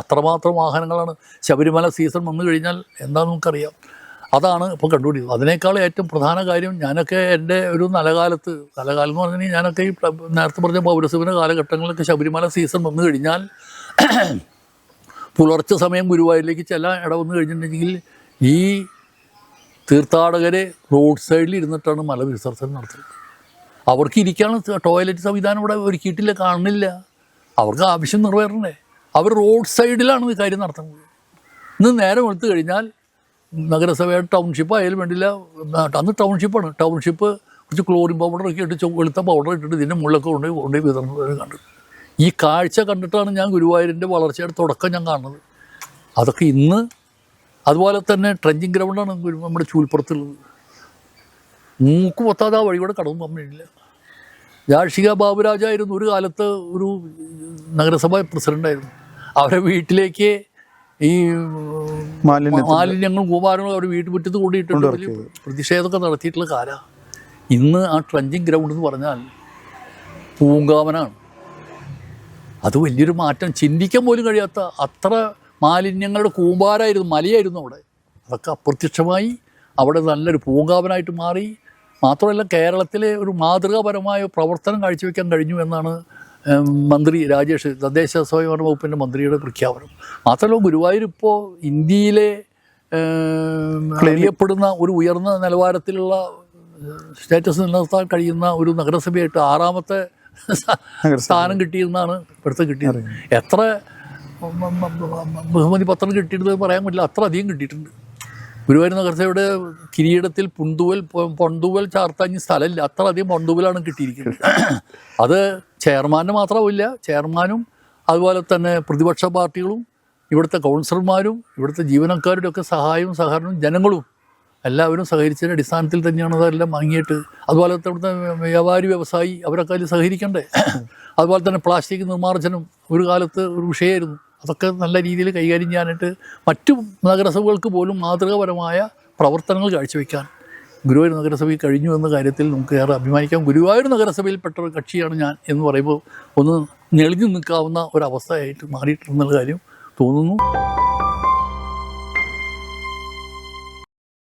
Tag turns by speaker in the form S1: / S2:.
S1: അത്രമാത്രം വാഹനങ്ങളാണ്. ശബരിമല സീസൺ വന്നു കഴിഞ്ഞാൽ എന്താണെന്ന് നമുക്കറിയാം. അതാണ് ഇപ്പോൾ കണ്ടുപിടിക്കുന്നത്. അതിനേക്കാൾ ഏറ്റവും പ്രധാന കാര്യം ഞാനൊക്കെ എന്റെ ഒരു നലകാലത്ത് നലകാലം എന്ന് പറഞ്ഞാൽ ഞാനൊക്കെ ഈ നേരത്തെ പറഞ്ഞ പൗരസഭന കാലഘട്ടങ്ങളിലൊക്കെ ശബരിമല സീസൺ വന്നു കഴിഞ്ഞാൽ പുലർച്ചെ സമയം ഗുരുവായൂരിലേക്ക് ചില ഇട വന്നു കഴിഞ്ഞിട്ടുണ്ടെങ്കിൽ ഈ തീർത്ഥാടകരെ റോഡ് സൈഡിൽ ഇരുന്നിട്ടാണ് മല വിസർജനം നടത്തുന്നത്. അവർക്ക് ഇരിക്കാനുള്ള ടോയ്ലറ്റ് സംവിധാനം ഇവിടെ ഒരുക്കിയിട്ടില്ല കാണുന്നില്ല. അവർക്ക് ആവശ്യം നിറവേറണ്ടേ അവർ റോഡ് സൈഡിലാണ് ഈ കാര്യം നടത്തുന്നത്. ഇന്ന് നേരം എടുത്തു കഴിഞ്ഞാൽ നഗരസഭയുടെ ടൗൺഷിപ്പ് ആയാലും വേണ്ടില്ല. അന്ന് ടൗൺഷിപ്പാണ്. ടൗൺഷിപ്പ് കുറച്ച് ക്ലോറിൻ പൗഡർ ഒക്കെ ഇട്ട് വെളുത്ത പൗഡർ ഇട്ടിട്ട് ഇതിന്റെ മുകളിലൊക്കെ കൊണ്ടുപോയി കൊണ്ടുപോയി വിതരണം കണ്ടു. ഈ കാഴ്ച കണ്ടിട്ടാണ് ഞാൻ ഗുരുവായൂരിന്റെ വളർച്ചയുടെ തുടക്കം ഞാൻ കാണുന്നത്. അതൊക്കെ ഇന്ന് അതുപോലെ തന്നെ ട്രെഞ്ചിങ് ഗ്രൗണ്ടാണ് ഗുരു- നമ്മുടെ ചൂൽപ്പുറത്തുള്ളത്. മൂക്ക് പൊത്താതെ ആ വഴി കൂടെ കടന്നു പോകാൻ ജാഷിക ബാബുരാജായിരുന്നു ഒരു കാലത്ത് ഒരു നഗരസഭ പ്രസിഡന്റായിരുന്നു അവരെ വീട്ടിലേക്ക് ഈ
S2: മാലിന്യങ്ങൾ
S1: മാലിന്യങ്ങളും കൂമാരങ്ങളും അവർ വീട്ടുമുറ്റത്ത് കൂടിയിട്ടുണ്ട് വലിയ പ്രതിഷേധമൊക്കെ നടത്തിയിട്ടുള്ള കാല. ഇന്ന് ആ ട്രഞ്ചിങ് ഗ്രൗണ്ട് എന്ന് പറഞ്ഞാൽ പൂങ്കാവനാണ്. അത് വലിയൊരു മാറ്റം. ചിന്തിക്കാൻ പോലും കഴിയാത്ത അത്ര മാലിന്യങ്ങളുടെ കൂമ്പാരായിരുന്നു മലയായിരുന്നു അവിടെ. അതൊക്കെ അപ്രത്യക്ഷമായി അവിടെ നല്ലൊരു പൂങ്കാവനായിട്ട് മാറി. മാത്രമല്ല കേരളത്തിലെ ഒരു മാതൃകാപരമായ പ്രവർത്തനം കാഴ്ചവെക്കാൻ കഴിഞ്ഞു എന്നാണ് മന്ത്രി രാജേഷ് തദ്ദേശ സ്വയംഭരണ വകുപ്പിന്റെ മന്ത്രിയുടെ പ്രഖ്യാപനം. മാത്രമല്ല ഗുരുവായൂർ ഇപ്പോൾ ഇന്ത്യയിലെ അറിയപ്പെടുന്ന ഒരു ഉയർന്ന നിലവാരത്തിലുള്ള സ്റ്റാറ്റസ് നിലനിർത്താൻ കഴിയുന്ന ഒരു നഗരസഭയായിട്ട് ആറാമത്തെ സ്ഥാനം കിട്ടിയെന്നാണ് ഇപ്പോഴത്തെ കിട്ടിയത്. എത്ര ബഹുമതി പത്രം കിട്ടിയിട്ട് പറയാൻ പറ്റില്ല. അത്ര അധികം കിട്ടിയിട്ടുണ്ട്. ഗുരുവായൂർ നഗരസഭയുടെ കിരീടത്തിൽ പുന്തുവൽ പൊ- പൊന്തുവൽ ചാർത്താൻ സ്ഥലമില്ല. അത്ര അധികം പൊന്തുവലാണ് കിട്ടിയിരിക്കുന്നത്. അത് ചെയർമാന് മാത്രമില്ല ചെയർമാനും അതുപോലെ തന്നെ പ്രതിപക്ഷ പാർട്ടികളും ഇവിടുത്തെ കൗൺസിലർമാരും ഇവിടുത്തെ ജീവനക്കാരുടെ ഒക്കെ സഹായവും സഹകരണവും ജനങ്ങളും എല്ലാവരും സഹകരിച്ചതിന്റെ അടിസ്ഥാനത്തിൽ തന്നെയാണ് അതെല്ലാം വാങ്ങിയിട്ട് അതുപോലെ തന്നെ ഇവിടുത്തെ വ്യാപാരി വ്യവസായി അവരൊക്കെ അതിൽ സഹകരിക്കണ്ടേ? അതുപോലെ തന്നെ പ്ലാസ്റ്റിക് നിർമ്മാർജനം ഒരു കാലത്ത് ഒരു വിഷയമായിരുന്നു. അതൊക്കെ നല്ല രീതിയിൽ കൈകാര്യം ചെയ്യാനായിട്ട് മറ്റു നഗരസഭകൾക്ക് പോലും മാതൃകാപരമായ പ്രവർത്തനങ്ങൾ കാഴ്ചവെക്കാൻ ഗുരുവായൂർ നഗരസഭയിൽ കഴിഞ്ഞു എന്ന കാര്യത്തിൽ നമുക്ക് ഏറെ അഭിമാനിക്കാം. ഗുരുവായൂർ നഗരസഭയിൽപ്പെട്ട ഒരു കക്ഷിയാണ് ഞാൻ എന്ന് പറയുമ്പോൾ ഒന്ന് ഞെളിഞ്ഞു നിൽക്കാവുന്ന ഒരവസ്ഥയായിട്ട് മാറിയിട്ടുണ്ടെന്നുള്ള കാര്യം തോന്നുന്നു.